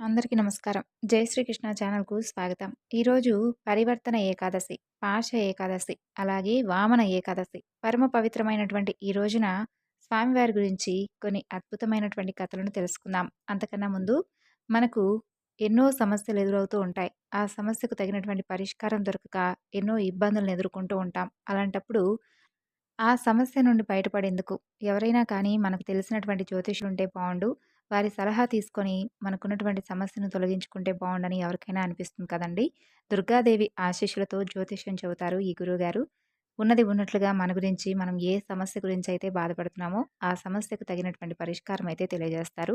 అందరికీ నమస్కారం. జై శ్రీకృష్ణ ఛానల్‌కు స్వాగతం. ఈరోజు పరివర్తన ఏకాదశి, పాశ ఏకాదశి, అలాగే వామన ఏకాదశి. పరమ పవిత్రమైనటువంటి ఈ రోజున స్వామివారి గురించి కొన్ని అద్భుతమైనటువంటి కథలను తెలుసుకుందాం. అంతకన్నా ముందు మనకు ఎన్నో సమస్యలు ఎదురవుతూ ఉంటాయి. ఆ సమస్యకు తగినటువంటి పరిష్కారం దొరకక ఎన్నో ఇబ్బందులను ఎదుర్కొంటూ ఉంటాం. అలాంటప్పుడు ఆ సమస్య నుండి బయటపడేందుకు ఎవరైనా కానీ మనకు తెలిసినటువంటి జ్యోతిష్యులుంటే బావుండు. వారి సలహా తీసుకొని మనకున్నటువంటి సమస్యను తొలగించుకుంటే బాగుండని ఎవరికైనా అనిపిస్తుంది కదండీ! దుర్గాదేవి ఆశీస్సులతో జ్యోతిష్యం చెబుతారు ఈ గురువుగారు. ఉన్నది ఉన్నట్లుగా మన గురించి మనం ఏ సమస్య గురించి అయితే బాధపడుతున్నామో ఆ సమస్యకు తగినటువంటి పరిష్కారం అయితే తెలియజేస్తారు.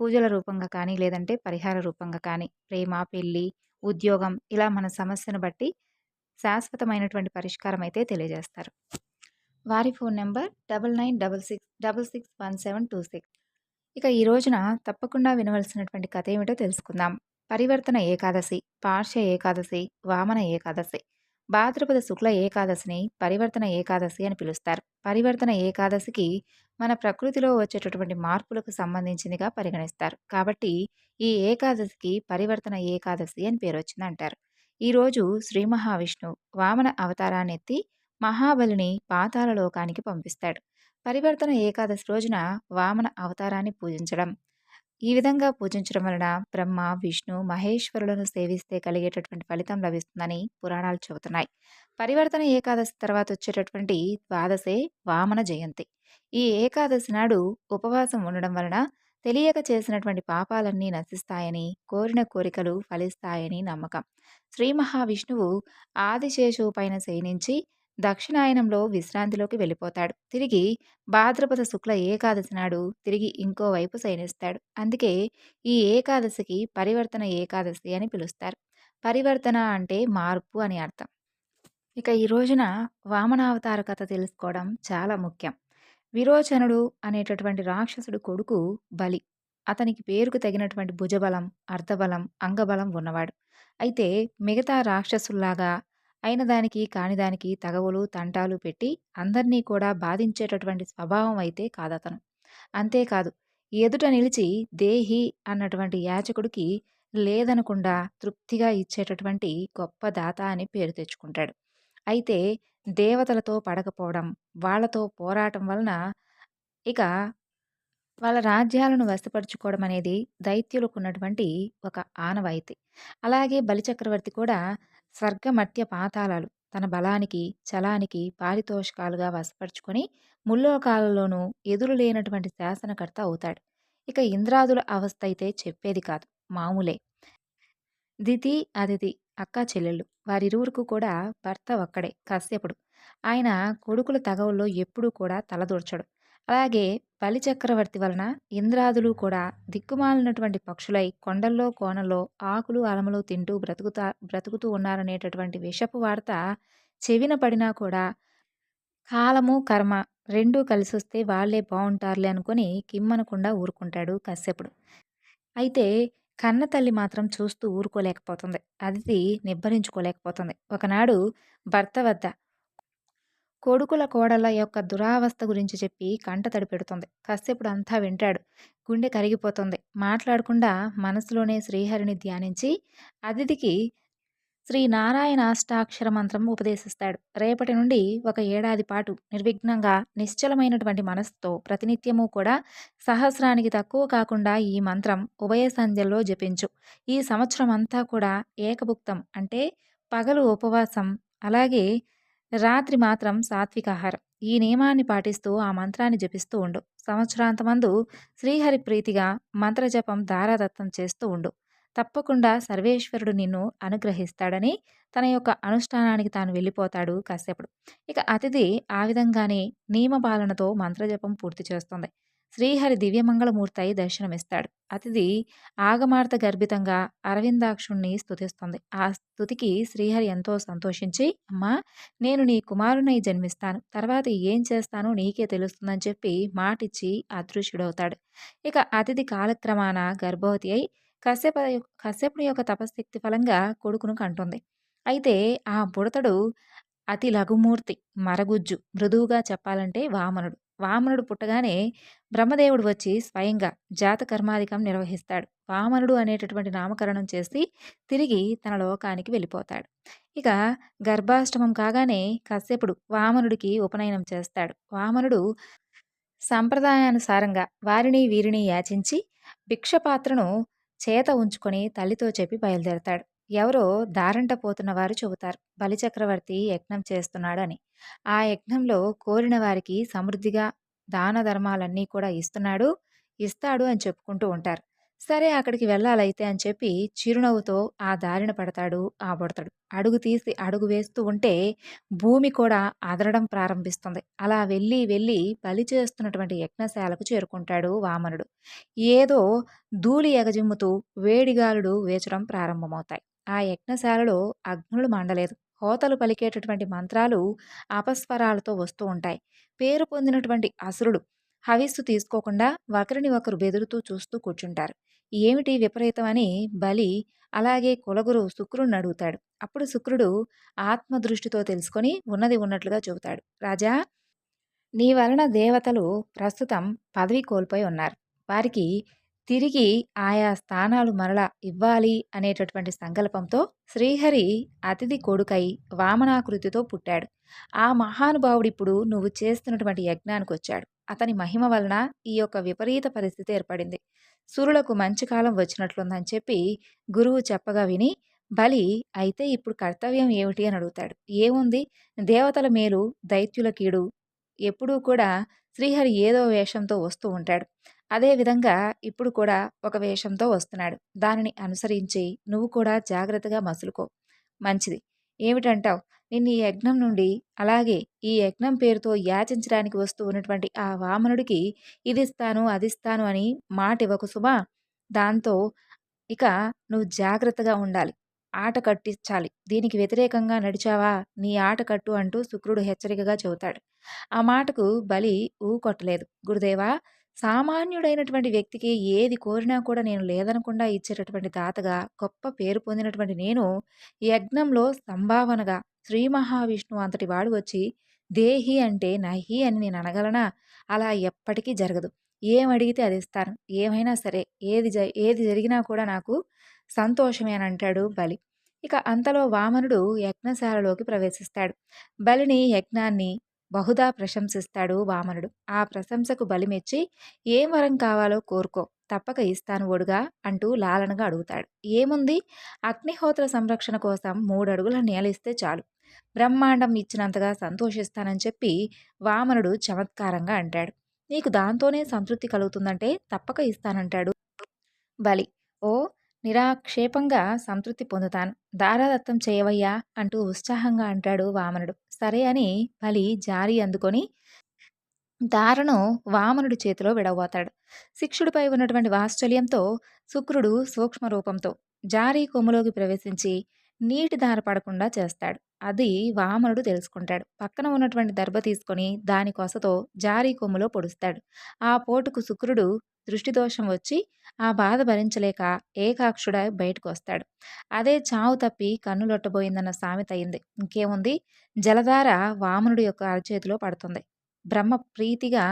పూజల రూపంగా కానీ లేదంటే పరిహార రూపంగా కానీ ప్రేమ, పెళ్ళి ఉద్యోగం ఇలా మన సమస్యను బట్టి శాశ్వతమైనటువంటి పరిష్కారం అయితే తెలియజేస్తారు. వారి phone number double nine double six double six one seven two six. ఇక ఈ రోజున తప్పకుండా వినవలసినటువంటి కథ ఏమిటో తెలుసుకుందాం. పరివర్తన ఏకాదశి, పార్శ్వ ఏకాదశి, వామన ఏకాదశి. భాద్రపద శుక్ల ఏకాదశిని పరివర్తన ఏకాదశి అని పిలుస్తారు. పరివర్తన ఏకాదశికి మన ప్రకృతిలో వచ్చేటటువంటి మార్పులకు సంబంధించిందిగా పరిగణిస్తారు. కాబట్టి ఈ ఏకాదశికి పరివర్తన ఏకాదశి అని పేరు పేరొచ్చిందంటారు. ఈరోజు శ్రీ మహావిష్ణువు వామన అవతారాన్ని ఎత్తి మహాబలిని పాతాల లోకానికి పంపిస్తాడు. పరివర్తన ఏకాదశి రోజున వామన అవతారాన్ని పూజించడం. ఈ విధంగా పూజించడం వలన బ్రహ్మ విష్ణు మహేశ్వరులను సేవిస్తే కలిగేటటువంటి ఫలితం లభిస్తుందని పురాణాలు చెబుతున్నాయి. పరివర్తన ఏకాదశి తర్వాత వచ్చేటటువంటి ద్వాదశే వామన జయంతి. ఈ ఏకాదశి నాడు ఉపవాసం ఉండడం వలన తెలియక చేసినటువంటి పాపాలన్నీ నశిస్తాయని కోరిన కోరికలు ఫలిస్తాయని నమ్మకం. శ్రీ మహావిష్ణువు ఆదిశేషువు పైన శయనించి దక్షిణాయనంలో విశ్రాంతిలోకి వెళ్ళిపోతాడు. తిరిగి భాద్రపద శుక్ల ఏకాదశి నాడు తిరిగి ఇంకోవైపు శయనిస్తాడు. అందుకే ఈ ఏకాదశికి పరివర్తన ఏకాదశి అని పిలుస్తారు. పరివర్తన అంటే మార్పు అని అర్థం. ఇక ఈ రోజున వామనావతార కథ తెలుసుకోవడం చాలా ముఖ్యం. విరోచనుడు అనేటటువంటి రాక్షసుడు కొడుకు బలి. అతనికి పేరుకు తగినటువంటి భుజబలం అర్ధబలం అంగబలం ఉన్నవాడు. అయితే మిగతా రాక్షసుల్లాగా అయిన దానికి కాని దానికి తగవులు తంటాలు పెట్టి అందరినీ కూడా బాధించేటటువంటి స్వభావం అయితే కాదతను. అంతేకాదు ఎదుట నిలిచి దేహి అన్నటువంటి యాచకుడికి లేదనకుండా తృప్తిగా ఇచ్చేటటువంటి గొప్ప దాత అని పేరు తెచ్చుకుంటాడు. అయితే దేవతలతో పడకపోవడం వాళ్ళతో పోరాటం వలన ఇక వాళ్ళ రాజ్యాలను వశపరుచుకోవడం అనేది దైత్యులకు ఉన్నటువంటి ఒక ఆనవాయితీ. అలాగే బలిచక్రవర్తి కూడా స్వర్గమట్య పాతాళాలు తన బలానికి చలానికి పారితోషికాలుగా వశపరుచుకొని ముల్లోకాలలోనూ ఎదురు లేనటువంటి శాసనకర్త అవుతాడు. ఇక ఇంద్రాదుల అవస్థ అయితే చెప్పేది కాదు మామూలే. దితి అదితి అక్క చెల్లెళ్ళు వారిరువురికి కూడా భర్త ఒక్కడే కశ్యపుడు ఆయన కొడుకుల తగవుల్లో ఎప్పుడూ కూడా తలదూర్చడు. అలాగే బలిచక్రవర్తి వలన ఇంద్రాదులు కూడా దిక్కుమాలినటువంటి పక్షులై కొండల్లో కోనల్లో ఆకులు అలములు తింటూ బ్రతుకుతా బ్రతుకుతూ ఉన్నారనేటటువంటి విషపు వార్త చెవిన పడినా కూడా కాలము కర్మ రెండూ కలిసి వస్తే వాళ్ళే బాగుంటారులే అనుకుని కిమ్మనకుండా ఊరుకుంటాడు కశ్యపుడు. అయితే కన్న తల్లి మాత్రం చూస్తూ ఊరుకోలేకపోతుంది. అది నిబ్బరించుకోలేకపోతుంది. ఒకనాడు భర్త వద్ద కొడుకుల కోడల యొక్క దురావస్థ గురించి చెప్పి కంట తడిపెడుతుంది. కశ్యపుడు అంతా వింటాడు. గుండె కరిగిపోతుంది. మాట్లాడకుండా మనసులోనే శ్రీహరిని ధ్యానించి అతిథికి శ్రీ నారాయణ అష్టాక్షర మంత్రం ఉపదేశిస్తాడు. రేపటి నుండి ఒక ఏడాది పాటు నిర్విఘ్నంగా నిశ్చలమైనటువంటి మనస్సుతో ప్రతినిత్యము కూడా సహస్రానికి తక్కువ కాకుండా ఈ మంత్రం ఉభయ సంధ్యల్లో జపించు. ఈ సంవత్సరం అంతా కూడా ఏకభుక్తం అంటే పగలు ఉపవాసం. అలాగే రాత్రి మాత్రం సాత్వికాహారం ఈ నియమాన్ని పాటిస్తూ ఆ మంత్రాన్ని జపిస్తూ ఉండు. సంవత్సరాంతమందు శ్రీహరి ప్రీతిగా మంత్రజపం దారాదత్తం చేస్తూ ఉండు. తప్పకుండా సర్వేశ్వరుడు నిన్ను అనుగ్రహిస్తాడని తన యొక్క అనుష్ఠానానికి తాను వెళ్ళిపోతాడు కశ్యపుడు ఇక అతిథి ఆ విధంగానే నియమపాలనతో మంత్రజపం పూర్తి చేస్తుంది. శ్రీహరి దివ్యమంగళమూర్తయి దర్శనమిస్తాడు. అతిథి ఆగమార్త గర్భితంగా అరవిందాక్షుణ్ణి స్థుతిస్తుంది ఆ స్థుతికి శ్రీహరి ఎంతో సంతోషించి అమ్మా నేను నీ కుమారునై జన్మిస్తాను. తర్వాత ఏం చేస్తానో నీకే తెలుస్తుందని చెప్పి మాటిచ్చి అదృశ్యుడవుతాడు. ఇక అతిథి కాలక్రమాన గర్భవతి అయి కశ్యప కశ్యపుని యొక్క తపశక్తి ఫలంగా కొడుకును కంటుంది. అయితే ఆ బుడతడు అతి లఘుమూర్తి మరగుజ్జు మృదువుగా చెప్పాలంటే వామనుడు. వామనుడు పుట్టగానే బ్రహ్మదేవుడు వచ్చి స్వయంగా జాతకర్మాధికం నిర్వహిస్తాడు. వామనుడు అనేటటువంటి నామకరణం చేసి తిరిగి తన లోకానికి వెళ్ళిపోతాడు. ఇక గర్భాష్టమం కాగానే కశ్యపుడు వామనుడికి ఉపనయనం చేస్తాడు. వామనుడు సంప్రదాయానుసారంగా వారిని వీరిని యాచించి భిక్షపాత్రను చేత ఉంచుకొని తల్లితో చెప్పి బయలుదేరతాడు. ఎవరో దారంట పోతున్న వారు చెబుతారు. బలిచక్రవర్తి యజ్ఞం చేస్తున్నాడని. ఆ యజ్ఞంలో కోరిన వారికి సమృద్ధిగా దాన ధర్మాలన్నీ కూడా ఇస్తున్నాడు ఇస్తాడు అని చెప్పుకుంటూ ఉంటారు. సరే అక్కడికి వెళ్ళాలైతే అని చెప్పి చిరునవ్వుతో ఆ దారిన పడతాడు ఆ బుడతడు. అడుగు తీసి అడుగు వేస్తూ ఉంటే భూమి కూడా అదరడం ప్రారంభిస్తుంది. అలా వెళ్ళి వెళ్ళి బలి చేస్తున్నటువంటి యజ్ఞశాలకు చేరుకుంటాడు వామనుడు. ఏదో ధూళి ఎగజిమ్ముతూ వేడిగాలుడు వేచడం ప్రారంభమవుతాయి. ఆ యజ్ఞశాలలో అగ్నులు మండలేదు. హోతలు పలికేటటువంటి మంత్రాలు అపస్వరాలతో వస్తూ ఉంటాయి. పేరు పొందినటువంటి అసురుడు హవిస్సు తీసుకోకుండా ఒకరిని ఒకరు బెదురుతూ చూస్తూ కూర్చుంటారు. ఏమిటి విపరీతం అని బలి? అలాగే కులగురు శుక్రుడిని అడుగుతాడు. అప్పుడు శుక్రుడు ఆత్మదృష్టితో తెలుసుకొని ఉన్నది ఉన్నట్లుగా చెబుతాడు. రాజా నీ వలన దేవతలు ప్రస్తుతం పదవి కోల్పోయి ఉన్నారు. వారికి తిరిగి ఆయా స్థానాలు మరలా ఇవ్వాలి అనేటటువంటి సంకల్పంతో శ్రీహరి అతిథి కొడుకై వామనాకృతితో పుట్టాడు. ఆ మహానుభావుడిప్పుడు నువ్వు చేస్తున్నటువంటి యజ్ఞానికి వచ్చాడు అతని మహిమ వలన ఈ యొక్క విపరీత పరిస్థితి ఏర్పడింది. సురులకు మంచి కాలం వచ్చినట్లుందని చెప్పి గురువు చెప్పగా విని బలి అయితే ఇప్పుడు కర్తవ్యం ఏమిటి? అని అడుగుతాడు. ఏముంది? దేవతల మేలు దైత్యుల కీడు ఎప్పుడూ కూడా శ్రీహరి ఏదో వేషంతో వస్తూ ఉంటాడు. అదేవిధంగా ఇప్పుడు కూడా ఒక వేషంతో వస్తున్నాడు. దానిని అనుసరించి నువ్వు కూడా జాగ్రత్తగా మసులుకో. మంచిది. ఏమిటంటావు? నిన్ను ఈ యజ్ఞం నుండి అలాగే ఈ యజ్ఞం పేరుతో యాచించడానికి వస్తూ ఉన్నటువంటి ఆ వామనుడికి ఇది ఇస్తాను అది ఇస్తాను అని మాట ఇవ్వకు సుమా. దాంతో ఇక నువ్వు జాగ్రత్తగా ఉండాలి. ఆట కట్టించాలి. దీనికి వ్యతిరేకంగా నడిచావా? నీ ఆట కట్టు అంటూ శుక్రుడు హెచ్చరికగా చెబుతాడు. ఆ మాటకు బలి ఊకొట్టలేదు గురుదేవా సామాన్యుడైనటువంటి వ్యక్తికి ఏది కోరినా కూడా నేను లేదనకుండా ఇచ్చేటటువంటి తాతగా గొప్ప పేరు పొందినటువంటి నేను యజ్ఞంలో సంభావనగా శ్రీ మహావిష్ణువు అంతటి వాడు వచ్చి దేహి అంటే నహి అని నేను అనగలనా? అలా ఎప్పటికీ జరగదు. ఏం అడిగితే అది ఇస్తాను. ఏమైనా సరే ఏది జ ఏది జరిగినా కూడా నాకు సంతోషమే అని అంటాడు బలి. ఇక అంతలో వామనుడు యజ్ఞశాలలోకి ప్రవేశిస్తాడు. బలిని యజ్ఞాన్ని బహుదా ప్రశంసిస్తాడు వామనుడు. ఆ ప్రశంసకు బలిమెచ్చి ఏం వరం కావాలో కోరుకో తప్పక ఇస్తాను ఒడుగా అంటూ లాలనగా అడుగుతాడు. ఏముంది? అగ్నిహోత్ర సంరక్షణ కోసం మూడడుగుల నేలిస్తే చాలు. బ్రహ్మాండం ఇచ్చినంతగా సంతోషిస్తానని చెప్పి వామనుడు చమత్కారంగా అంటాడు. నీకు దాంతోనే సంతృప్తి కలుగుతుందంటే తప్పక ఇస్తానంటాడు బలి. ఓ నిరాక్షేపంగా సంతృప్తి పొందుతాను. దారాదత్తం చేయవయ్యా అంటూ ఉత్సాహంగా అంటాడు వామనుడు. సరే అని బలి జారి అందుకొని దారను వామనుడి చేతిలో విడవబోతాడు. శిక్షుడిపై ఉన్నటువంటి వాత్సల్యంతో శుక్రుడు సూక్ష్మ రూపంతో జారీ కొమ్ములోకి ప్రవేశించి నీటి దార పడకుండా చేస్తాడు. అది వామనుడు తెలుసుకుంటాడు. పక్కన ఉన్నటువంటి దర్భ తీసుకొని దాని కొసతో జారీ కొమ్ములో పొడుస్తాడు. ఆ పోటుకు శుక్రుడు దృష్టిదోషం వచ్చి ఆ బాధ భరించలేక ఏకాక్షుడ బయటకు వస్తాడు అదే చావు తప్పి కన్నులొట్టబోయిందన్న సామెత అయింది. ఇంకేముంది? జలధార వామనుడి యొక్క అరచేతిలో పడుతుంది. బ్రహ్మ ప్రీతిగా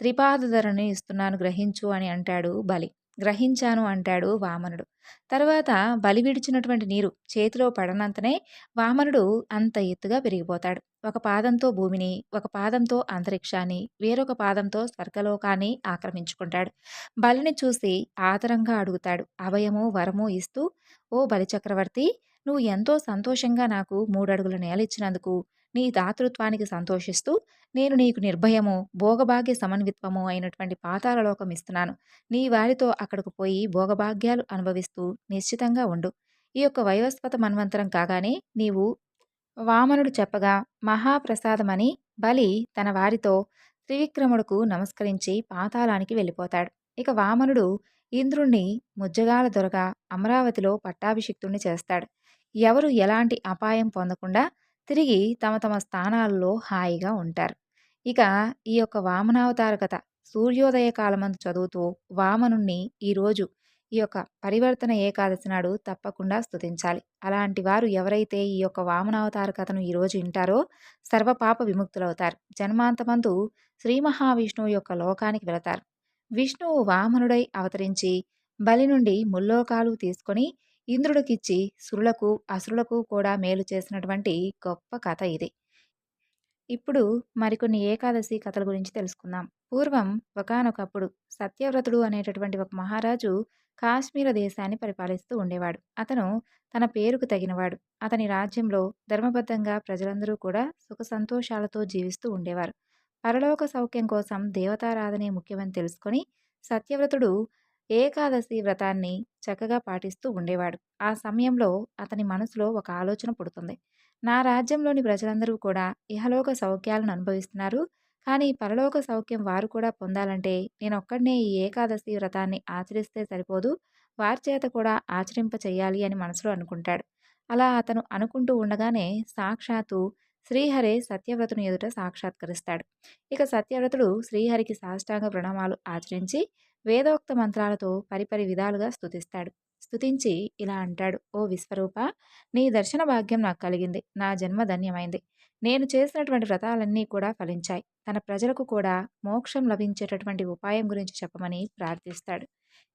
త్రిపాదధరని ఇస్తున్నాను గ్రహించు అని అంటాడు బలి. గ్రహించాను అంటాడు వామనుడు. తర్వాత బలి విడిచినటువంటి నీరు చేతిలో పడనంతనే వామనుడు అంత ఎత్తుగా పెరిగిపోతాడు ఒక పాదంతో భూమిని ఒక పాదంతో అంతరిక్షాన్ని వేరొక పాదంతో స్వర్గలోకాన్ని ఆక్రమించుకుంటాడు. బలిని చూసి ఆదరంగా అడుగుతాడు. అభయము వరము ఇస్తూ ఓ బలిచక్రవర్తి నువ్వు ఎంతో సంతోషంగా నాకు మూడడుగుల నేల ఇచ్చినందుకు నీ దాతృత్వానికి సంతోషిస్తూ నేను నీకు నిర్భయము భోగభాగ్య సమన్విత్వము అయినటువంటి పాతాలలోకం ఇస్తున్నాను. నీ వారితో అక్కడికి పోయి భోగభాగ్యాలు అనుభవిస్తూ నిశ్చితంగా ఉండు. ఈ యొక్క వైవస్వత మన్వంతరం కాగానే నీవు వామనుడు చెప్పగా మహాప్రసాదమని బలి తన వారితో త్రివిక్రముడుకు నమస్కరించి పాతాళానికి వెళ్ళిపోతాడు. ఇక వామనుడు ఇంద్రుణ్ణి ముజ్జగాల దొరగా అమరావతిలో పట్టాభిషిక్తుణ్ణి చేస్తాడు. ఎవరు ఎలాంటి అపాయం పొందకుండా తిరిగి తమ తమ స్థానాల్లో హాయిగా ఉంటారు. ఇక ఈ యొక్క వామనావతార కథ సూర్యోదయ కాలమందు చదువుతూ వామనుణ్ణి ఈరోజు ఈ యొక్క పరివర్తన ఏకాదశి నాడు తప్పకుండా స్తుతించాలి. అలాంటి వారు ఎవరైతే ఈ యొక్క వామనావతార కథను ఈరోజు వింటారో సర్వపాప విముక్తులవుతారు. జన్మాంతమందు శ్రీ మహావిష్ణువు యొక్క లోకానికి వెళతారు. విష్ణువు వామనుడై అవతరించి బలి నుండి ముల్లోకాలు తీసుకొని ఇంద్రుడికిచ్చి సురులకు అసురులకు కూడా మేలు చేసినటువంటి గొప్ప కథ ఇది. ఇప్పుడు మరికొన్ని ఏకాదశి కథల గురించి తెలుసుకుందాం. పూర్వం ఒకనొకప్పుడు సత్యవ్రతుడు అనేటటువంటి ఒక మహారాజు కాశ్మీర దేశాన్ని పరిపాలిస్తూ ఉండేవాడు. అతను తన పేరుకు తగినవాడు. అతని రాజ్యంలో ధర్మబద్ధంగా ప్రజలందరూ కూడా సుఖ సంతోషాలతో జీవిస్తూ ఉండేవారు. పరలోక సౌఖ్యం కోసం దేవతారాధనే ముఖ్యమని తెలుసుకొని సత్యవ్రతుడు ఏకాదశి వ్రతాన్ని చక్కగా పాటిస్తూ ఉండేవాడు. ఆ సమయంలో అతని మనసులో ఒక ఆలోచన పుడుతుంది. నా రాజ్యంలోని ప్రజలందరూ కూడా ఇహలోక సౌఖ్యాలను అనుభవిస్తున్నారు. కానీ పరలోక సౌఖ్యం వారు కూడా పొందాలంటే నేను ఒక్కడనే ఈ ఏకాదశి వ్రతాన్ని ఆచరిస్తే సరిపోదు. వారి చేత కూడా ఆచరింప చేయాలి అని మనసులో అనుకుంటాడు. అలా అతను అనుకుంటూ ఉండగానే సాక్షాత్తు శ్రీహరే సత్యవ్రతుని ఎదుట సాక్షాత్కరిస్తాడు. ఇక సత్యవ్రతుడు శ్రీహరికి సాష్టాంగ ప్రణామాలు ఆచరించి వేదోక్త మంత్రాలతో పరిపరి విధాలుగా స్తుతిస్తాడు. స్థుతించి ఇలా అంటాడు ఓ విశ్వరూప నీ దర్శన భాగ్యం నాకు కలిగింది. నా జన్మ ధన్యమైంది. నేను చేసినటువంటి వ్రతాలన్నీ కూడా ఫలించాయి. తన ప్రజలకు కూడా మోక్షం లభించేటటువంటి ఉపాయం గురించి చెప్పమని ప్రార్థిస్తాడు.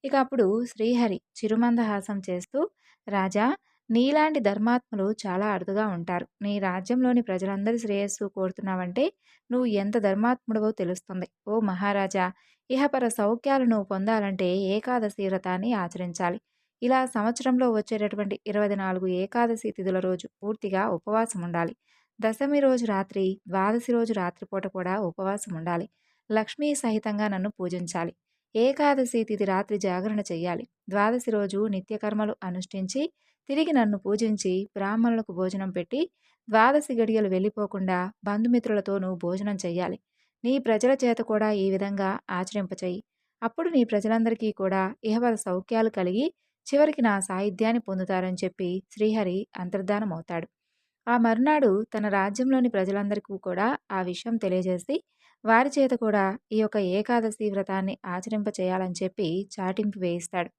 ఇక అప్పుడు శ్రీహరి చిరుమందహాసం చేస్తూ రాజా నీలాంటి ధర్మాత్ములు చాలా అరుదుగా ఉంటారు. నీ రాజ్యంలోని ప్రజలందరి శ్రేయస్సు కోరుతున్నావంటే నువ్వు ఎంత ధర్మాత్ముడవో తెలుస్తుంది. ఓ మహారాజా ఇహపర సౌఖ్యాలు నువ్వు పొందాలంటే ఏకాదశి వ్రతాన్ని ఆచరించాలి. ఇలా సంవత్సరంలో వచ్చేటటువంటి ఇరవై నాలుగు ఏకాదశి తిథుల రోజు పూర్తిగా ఉపవాసం ఉండాలి. దశమి రోజు రాత్రి ద్వాదశి రోజు రాత్రిపూట కూడా ఉపవాసం ఉండాలి. లక్ష్మీ సహితంగా నన్ను పూజించాలి. ఏకాదశి తిథి రాత్రి జాగరణ చెయ్యాలి. ద్వాదశి రోజు నిత్యకర్మలు అనుష్ఠించి తిరిగి నన్ను పూజించి బ్రాహ్మణులకు భోజనం పెట్టి ద్వాదశి గడియలు వెళ్ళిపోకుండా బంధుమిత్రులతో నువ్వు భోజనం చెయ్యాలి. నీ ప్రజల చేత కూడా ఈ విధంగా ఆచరింపచేయి అప్పుడు నీ ప్రజలందరికీ కూడా ఇహవద సౌఖ్యాలు కలిగి చివరికి నా సాహిత్యాన్ని పొందుతారని చెప్పి శ్రీహరి అంతర్ధానమవుతాడు. ఆ మరునాడు తన రాజ్యంలోని ప్రజలందరికీ కూడా ఆ విషయం తెలియజేసి వారి చేత కూడా ఈ యొక్క ఏకాదశి వ్రతాన్ని ఆచరింప చేయాలని చెప్పి చాటింపు వేయిస్తాడు.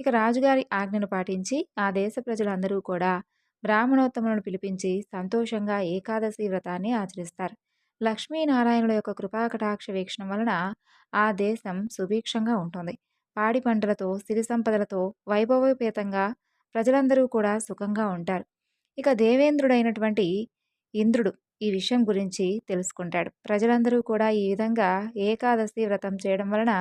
ఇక రాజుగారి ఆజ్ఞను పాటించి ఆ దేశ ప్రజలందరూ కూడా బ్రాహ్మణోత్తములను పిలిపించి సంతోషంగా ఏకాదశి వ్రతాన్ని ఆచరిస్తారు. లక్ష్మీనారాయణుల యొక్క కృపాకటాక్ష వీక్షణం వలన ఆ దేశం సుభిక్షంగా ఉంటుంది. పాడి పంటలతో సిరి సంపదలతో వైభవోపేతంగా ప్రజలందరూ కూడా సుఖంగా ఉంటారు. ఇక దేవేంద్రుడైనటువంటి ఇంద్రుడు ఈ విషయం గురించి తెలుసుకుంటాడు. ప్రజలందరూ కూడా ఈ విధంగా ఏకాదశి వ్రతం చేయడం వలన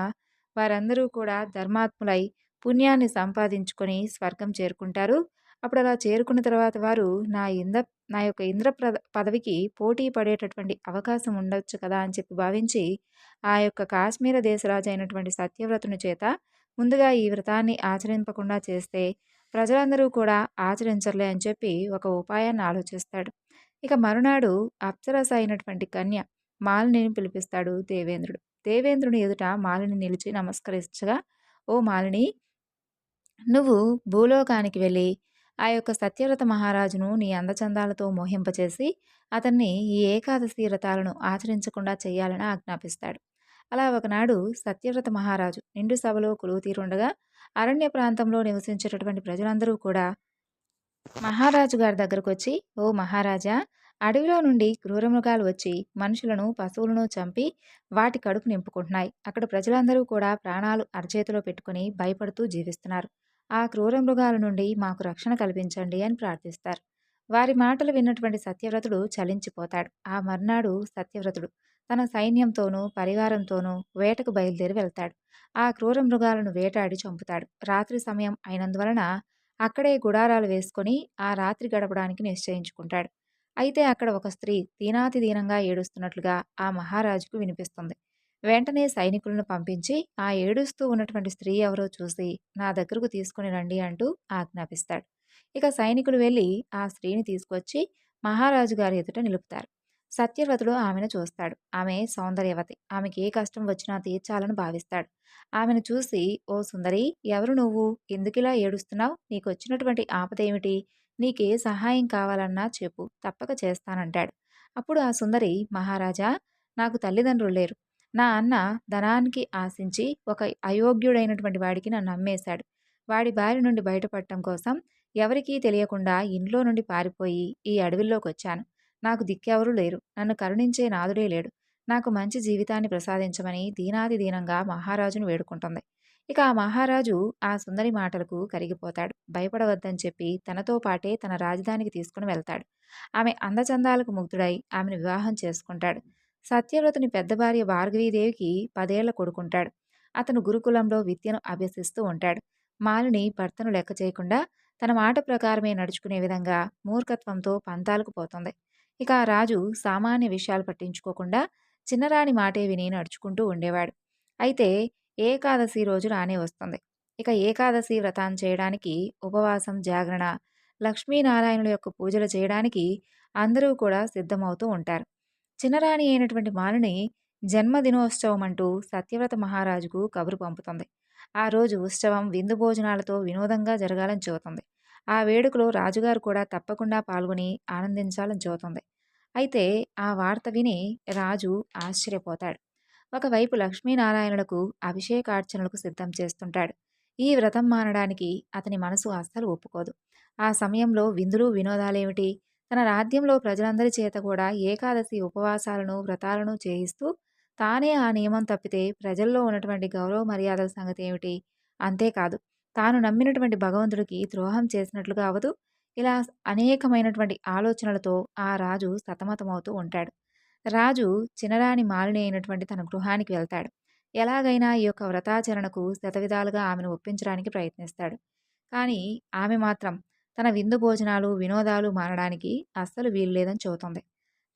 వారందరూ కూడా ధర్మాత్ములై పుణ్యాన్ని సంపాదించుకొని స్వర్గం చేరుకుంటారు. అప్పుడు అలా చేరుకున్న తర్వాత వారు నా ఇంద్ర నా యొక్క ఇంద్ర పదవికి పోటీ పడేటటువంటి అవకాశం ఉండొచ్చు కదా అని చెప్పి భావించి ఆ యొక్క కాశ్మీర దేశరాజు అయినటువంటి సత్యవ్రతుని చేత ముందుగా ఈ వ్రతాన్ని ఆచరింపకుండా చేస్తే ప్రజలందరూ కూడా ఆచరించలే అని చెప్పి ఒక ఉపాయాన్ని ఆలోచిస్తాడు. ఇక మరునాడు అప్సరస అయినటువంటి కన్య మాలిని పిలిపిస్తాడు దేవేంద్రుడు. దేవేంద్రుని ఎదుట మాలిని నిలిచి నమస్కరించగా ఓ మాలిని నువ్వు భూలోకానికి వెళ్ళి ఆ యొక్క సత్యవ్రత మహారాజును నీ అందచందాలతో మోహింపచేసి అతన్ని ఈ ఏకాదశి వ్రతాలను ఆచరించకుండా చేయాలని ఆజ్ఞాపిస్తాడు. అలా ఒకనాడు సత్యవ్రత మహారాజు నిండు సభలో కొలువు తీరుండగా అరణ్య ప్రాంతంలో నివసించేటటువంటి ప్రజలందరూ కూడా మహారాజు గారి దగ్గరకు వచ్చి ఓ మహారాజా అడవిలో నుండి క్రూరమృగాలు వచ్చి మనుషులను పశువులను చంపి వాటి కడుపు నింపుకుంటున్నాయి. అక్కడ ప్రజలందరూ కూడా ప్రాణాలు అరచేతిలో పెట్టుకుని భయపడుతూ జీవిస్తున్నారు. ఆ క్రూర మృగాల నుండి మాకు రక్షణ కల్పించండి అని ప్రార్థిస్తారు. వారి మాటలు విన్నటువంటి సత్యవ్రతుడు చలించిపోతాడు. ఆ మర్నాడు సత్యవ్రతుడు తన సైన్యంతోనూ పరివారంతోనూ వేటకు బయలుదేరి వెళ్తాడు. ఆ క్రూర మృగాలను వేటాడి చంపుతాడు. రాత్రి సమయం అయినందువలన అక్కడే గుడారాలు వేసుకొని ఆ రాత్రి గడపడానికి నిశ్చయించుకుంటాడు. అయితే అక్కడ ఒక స్త్రీ దీనాతి దీనంగా ఏడుస్తున్నట్లుగా ఆ మహారాజుకు వినిపిస్తుంది. వెంటనే సైనికులను పంపించి ఆ ఏడుస్తూ ఉన్నటువంటి స్త్రీ ఎవరో చూసి నా దగ్గరకు తీసుకుని రండి అంటూ ఆజ్ఞాపిస్తాడు. ఇక సైనికులు వెళ్ళి ఆ స్త్రీని తీసుకొచ్చి మహారాజు గారి ఎదుట నిలుపుతారు. సత్యవ్రతుడు ఆమెను చూస్తాడు. ఆమె సౌందర్యవతి. ఆమెకి ఏ కష్టం వచ్చినా తీర్చాలని భావిస్తాడు. ఆమెను చూసి ఓ సుందరి ఎవరు నువ్వు? ఎందుకిలా ఏడుస్తున్నావు? నీకు వచ్చినటువంటి ఆపదేమిటి? నీకే సహాయం కావాలన్నా చెప్పు తప్పక చేస్తానంటాడు. అప్పుడు ఆ సుందరి మహారాజా నాకు తల్లిదండ్రులు లేరు. నా అన్న ధనానికి ఆశించి ఒక అయోగ్యుడైనటువంటి వాడికి నన్ను అమ్మేశాడు వాడి బారి నుండి బయటపడటం కోసం ఎవరికీ తెలియకుండా ఇంట్లో నుండి పారిపోయి ఈ అడవిలోకొచ్చాను. నాకు దిక్కెవరూ లేరు. నన్ను కరుణించే నాథుడే లేడు. నాకు మంచి జీవితాన్ని ప్రసాదించమని దీనాది దీనంగా మహారాజును వేడుకుంటుంది. ఇక ఆ మహారాజు ఆ సుందరి మాటలకు కరిగిపోతాడు. భయపడవద్దని చెప్పి తనతో పాటే తన రాజధానికి తీసుకుని వెళ్తాడు. ఆమె అందచందాలకు ముగ్ధుడై ఆమెను వివాహం చేసుకుంటాడు. సత్యవ్రతుని పెద్ద భార్య భార్గవీదేవికి పదేళ్ళ కొడుకుంటాడు. అతను గురుకులంలో విద్యను అభ్యసిస్తూ ఉంటాడు. మాలిని భర్తను లెక్క చేయకుండా తన మాట ప్రకారమే నడుచుకునే విధంగా మూర్ఖత్వంతో పంతాలకు పోతుంది. ఇక ఆ రాజు సామాన్య విషయాలు పట్టించుకోకుండా చిన్నరాణి మాటే విని నడుచుకుంటూ ఉండేవాడు. అయితే ఏకాదశి రోజు రానే వస్తుంది. ఇక ఏకాదశి వ్రతాన్ని చేయడానికి ఉపవాసం, జాగరణ, లక్ష్మీనారాయణుల యొక్క పూజలు చేయడానికి అందరూ కూడా సిద్ధమవుతూ ఉంటారు. చిన్నరాణి అయినటువంటి మాలిని జన్మదినోత్సవం అంటూ సత్యవ్రత మహారాజుకు కబురు పంపుతుంది. ఆ రోజు ఉత్సవం విందు భోజనాలతో వినోదంగా జరగాలని చూతుంది. ఆ వేడుకలో రాజుగారు కూడా తప్పకుండా పాల్గొని ఆనందించాలని చూతుంది. అయితే ఆ వార్త విని రాజు ఆశ్చర్యపోతాడు. ఒకవైపు లక్ష్మీనారాయణులకు అభిషేకార్చనలకు సిద్ధం చేస్తుంటాడు. ఈ వ్రతం మానడానికి అతని మనసు అస్సలు ఒప్పుకోదు. ఆ సమయంలో విందులు వినోదాలేమిటి? తన రాజ్యంలో ప్రజలందరి చేత కూడా ఏకాదశి ఉపవాసాలను, వ్రతాలను చేయిస్తూ తానే ఆ నియమం తప్పితే ప్రజల్లో ఉన్నటువంటి గౌరవ మర్యాదల సంగతి ఏమిటి? అంతేకాదు తాను నమ్మినటువంటి భగవంతుడికి ద్రోహం చేసినట్లుగా అవదు. ఇలా అనేకమైనటువంటి ఆలోచనలతో ఆ రాజు సతమతమవుతూ ఉంటాడు. రాజు చినరాని మాలిని అయినటువంటి తన గృహానికి వెళ్తాడు. ఎలాగైనా ఈ యొక్క వ్రతాచరణకు శతవిధాలుగా ఆమెను ఒప్పించడానికి ప్రయత్నిస్తాడు. కానీ ఆమె మాత్రం తన విందు భోజనాలు, వినోదాలు మానడానికి అస్సలు వీల్లేదని చెబుతుంది.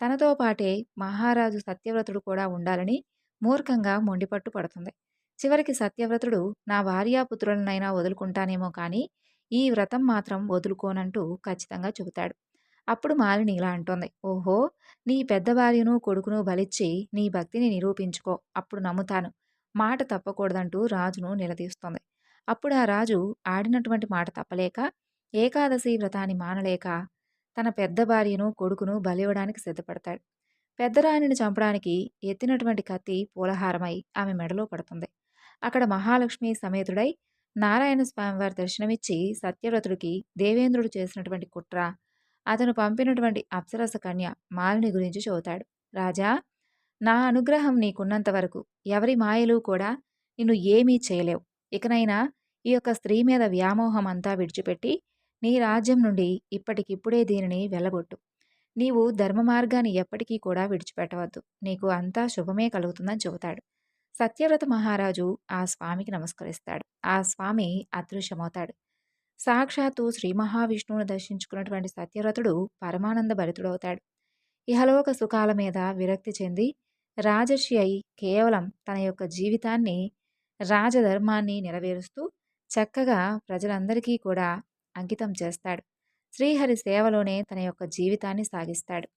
తనతో పాటే మహారాజు సత్యవ్రతుడు కూడా ఉండాలని మూర్ఖంగా మొండిపట్టు పడుతుంది. చివరికి సత్యవ్రతుడు నా భార్యాపుత్రులనైనా వదులుకుంటానేమో కానీ ఈ వ్రతం మాత్రం వదులుకోనంటూ ఖచ్చితంగా చెబుతాడు. అప్పుడు మాలిని ఇలా అంటోంది. ఓహో! నీ పెద్ద భార్యను, కొడుకును బలిచ్చి నీ భక్తిని నిరూపించుకో. అప్పుడు నమ్ముతాను. మాట తప్పకూడదంటూ రాజును నిలదీస్తోంది. అప్పుడు ఆ రాజు ఆడినటువంటి మాట తప్పలేక ఏకాదశి వ్రతాన్ని మానలేక తన పెద్ద భార్యను, కొడుకును బలివ్వడానికి సిద్ధపడతాడు. పెద్దరాణిని చంపడానికి ఎత్తినటువంటి కత్తి పూలహారమై ఆమె మెడలో పడుతుంది. అక్కడ మహాలక్ష్మి సమేతుడై నారాయణ స్వామివారి దర్శనమిచ్చి సత్యవ్రతుడికి దేవేంద్రుడు చేసినటువంటి కుట్ర అతను పంపినటువంటి అప్సరస కన్య మాలిని గురించి చెబుతాడు రాజా నా అనుగ్రహం నీకున్నంత వరకు ఎవరి మాయలు కూడా నిన్ను ఏమీ చేయలేవు ఇకనైనా ఈ యొక్క స్త్రీ మీద వ్యామోహం అంతా విడిచిపెట్టి నీ రాజ్యం నుండి ఇప్పటికిప్పుడే దీనిని వెళ్ళగొట్టు నీవు ధర్మ మార్గాన్ని ఎప్పటికీ కూడా విడిచిపెట్టవద్దు. నీకు అంతా శుభమే కలుగుతుందని చెబుతాడు. సత్యవ్రత మహారాజు ఆ స్వామికి నమస్కరిస్తాడు. ఆ స్వామి అదృశ్యమవుతాడు. సాక్షాత్తు శ్రీ మహావిష్ణువును దర్శించుకున్నటువంటి సత్యవ్రతుడు పరమానంద భరితుడవుతాడు. ఇహలోక సుఖాల మీద విరక్తి చెంది రాజర్షి అయి కేవలం తన యొక్క జీవితాన్ని రాజధర్మాన్ని నెరవేరుస్తూ చక్కగా ప్రజలందరికీ కూడా అంకితం చేస్తాడు. శ్రీహరి సేవలోనే తన యొక్క జీవితాన్ని సాగిస్తాడు.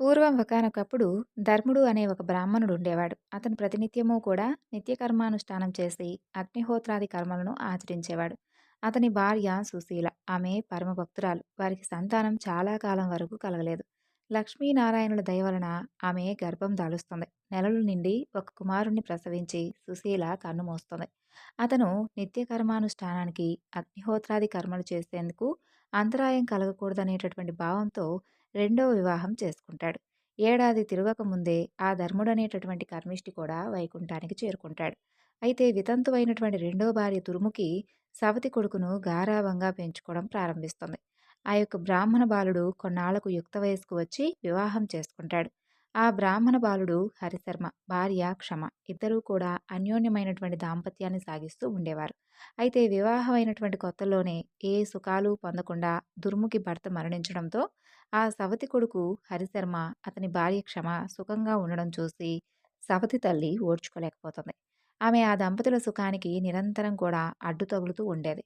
పూర్వం ఒకనొకప్పుడు ధర్ముడు అనే ఒక బ్రాహ్మణుడు ఉండేవాడు. అతను ప్రతినిత్యము కూడా నిత్యకర్మానుష్ఠానం చేసి అగ్నిహోత్రాది కర్మలను ఆచరించేవాడు. అతని భార్య సుశీల. ఆమె పరమభక్తురాలు. వారికి సంతానం చాలా కాలం వరకు కలగలేదు. లక్ష్మీనారాయణుల దయ వలన ఆమె గర్భం దాలుస్తుంది. నెలలు నిండి ఒక కుమారుణ్ణి ప్రసవించి సుశీల కన్ను మోస్తుంది. అతను నిత్య కర్మానుష్ఠానానికి అగ్నిహోత్రాది కర్మలు చేసేందుకు అంతరాయం కలగకూడదనేటటువంటి భావంతో రెండో వివాహం చేసుకుంటాడు. ఏడాది తిరగక ముందే ఆ ధర్ముడనేటటువంటి కర్మిష్టి కూడా వైకుంఠానికి చేరుకుంటాడు. అయితే వితంతువైనటువంటి రెండో భార్య తురుముకి సవతి కొడుకును గారాభంగా పెంచుకోవడం ప్రారంభిస్తుంది. ఆ యొక్క బ్రాహ్మణ బాలుడు కొన్నాళ్ళకు యుక్త వయస్కు వచ్చి వివాహం చేసుకుంటాడు. ఆ బ్రాహ్మణ బాలుడు హరిశర్మ భార్య క్షమ ఇద్దరూ కూడా అన్యోన్యమైనటువంటి దాంపత్యాన్ని సాగిస్తూ ఉండేవారు. అయితే వివాహమైనటువంటి కొత్తలోనే ఏ సుఖాలు పొందకుండా దుర్ముఖి భర్త మరణించడంతో ఆ సవతి కొడుకు హరిశర్మ అతని భార్య క్షమ సుఖంగా ఉండడం చూసి సవతి తల్లి ఓడ్చుకోలేకపోతుంది ఆమె ఆ దంపతుల సుఖానికి నిరంతరం కూడా అడ్డు తగులుతూ ఉండేది.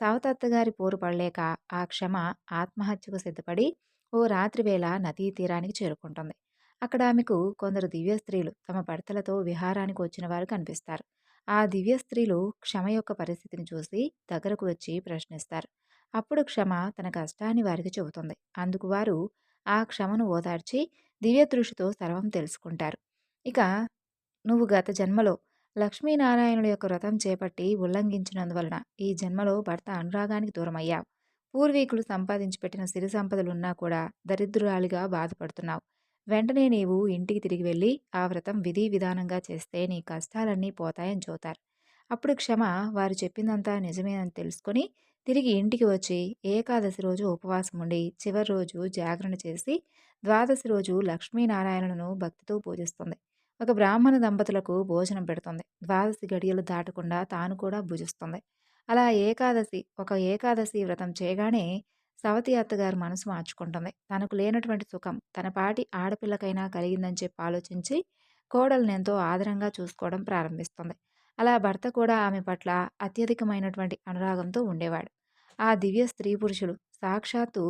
సవతత్తగారి పోరు పడలేక ఆ క్షమ ఆత్మహత్యకు సిద్ధపడి ఓ రాత్రివేళ నదీ తీరానికి చేరుకుంటుంది. అక్కడ ఆమెకు కొందరు దివ్య స్త్రీలు తమ భర్తలతో విహారానికి వచ్చిన వారు కనిపిస్తారు. ఆ దివ్య స్త్రీలు క్షమ యొక్క పరిస్థితిని చూసి దగ్గరకు వచ్చి ప్రశ్నిస్తారు. అప్పుడు క్షమ తన కష్టాన్ని వారికి చెబుతుంది. అందుకు వారు ఆ క్షమను ఓదార్చి దివ్య దృష్టితో సర్వం తెలుసుకుంటారు. ఇక నువ్వు గత జన్మలో లక్ష్మీనారాయణుడి యొక్క వ్రతం చేపట్టి ఉల్లంఘించినందువలన ఈ జన్మలో భర్త అనురాగానికి దూరమయ్యావు. పూర్వీకులు సంపాదించి పెట్టిన సిరి సంపదలున్నా కూడా దరిద్రురాలిగా బాధపడుతున్నావు. వెంటనే నీవు ఇంటికి తిరిగి వెళ్ళి ఆ వ్రతం విధి విధానంగా చేస్తే నీ కష్టాలన్నీ పోతాయని చూతారు. అప్పుడు క్షమ వారు చెప్పిందంతా నిజమేనని తెలుసుకొని తిరిగి ఇంటికి వచ్చి ఏకాదశి రోజు ఉపవాసం ఉండి చివరి రోజు జాగరణ చేసి ద్వాదశి రోజు లక్ష్మీనారాయణను భక్తితో పూజిస్తుంది. ఒక బ్రాహ్మణ దంపతులకు భోజనం పెడుతుంది. ద్వాదశి గడియలు దాటకుండా తాను కూడా భుజిస్తుంది. అలా ఏకాదశి ఒక ఏకాదశి వ్రతం చేయగానే సవతి అత్తగారు మనసు మార్చుకుంటుంది. తనకు లేనటువంటి సుఖం తన పాటి ఆడపిల్లకైనా కలిగిందని చెప్పి ఆలోచించి కోడల్ని ఎంతో ఆదరంగా చూసుకోవడం ప్రారంభిస్తుంది. అలా భర్త కూడా ఆమె పట్ల అత్యధికమైనటువంటి అనురాగంతో ఉండేవాడు. ఆ దివ్య స్త్రీ పురుషులు సాక్షాత్తు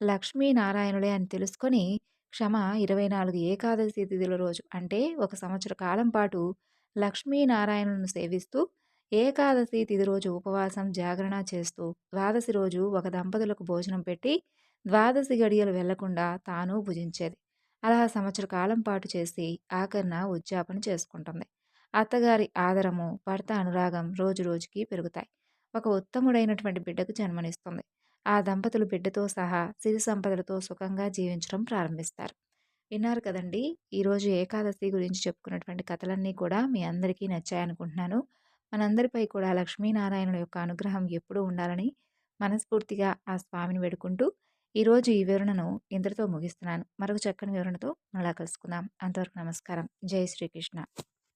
లక్ష్మీనారాయణులే అని తెలుసుకొని క్షమ ఇరవై నాలుగు ఏకాదశి తిథుల రోజు. అంటే ఒక సంవత్సర కాలం పాటు లక్ష్మీనారాయణులను సేవిస్తూ ఏకాదశి తిథి రోజు ఉపవాసం జాగరణ చేస్తూ ద్వాదశి రోజు ఒక దంపతులకు భోజనం పెట్టి ద్వాదశి గడియలు వెళ్ళకుండా తాను భుజించేది. అలా సంవత్సర కాలం పాటు చేసి ఆఖరణ ఉద్యాపన చేసుకుంటుంది. అత్తగారి ఆదరము భర్త అనురాగం రోజు రోజుకి పెరుగుతాయి. ఒక ఉత్తముడైనటువంటి బిడ్డకు జన్మనిస్తుంది. ఆ దంపతులు బిడ్డతో సహా సిరి సంపదలతో సుఖంగా జీవించడం ప్రారంభిస్తారు. విన్నారు కదండి? ఈరోజు ఏకాదశి గురించి చెప్పుకున్నటువంటి కథలన్నీ కూడా మీ అందరికీ నచ్చాయనుకుంటున్నాను. మనందరిపై కూడా లక్ష్మీనారాయణుల యొక్క అనుగ్రహం ఎప్పుడూ ఉండాలని మనస్ఫూర్తిగా ఆ స్వామిని వేడుకుంటూ ఈరోజు ఈ వివరణను ఇంతటితో ముగిస్తున్నాను. మరొక చక్కని వివరణతో మళ్ళా కలుసుకుందాం. అంతవరకు నమస్కారం. జై శ్రీకృష్ణ.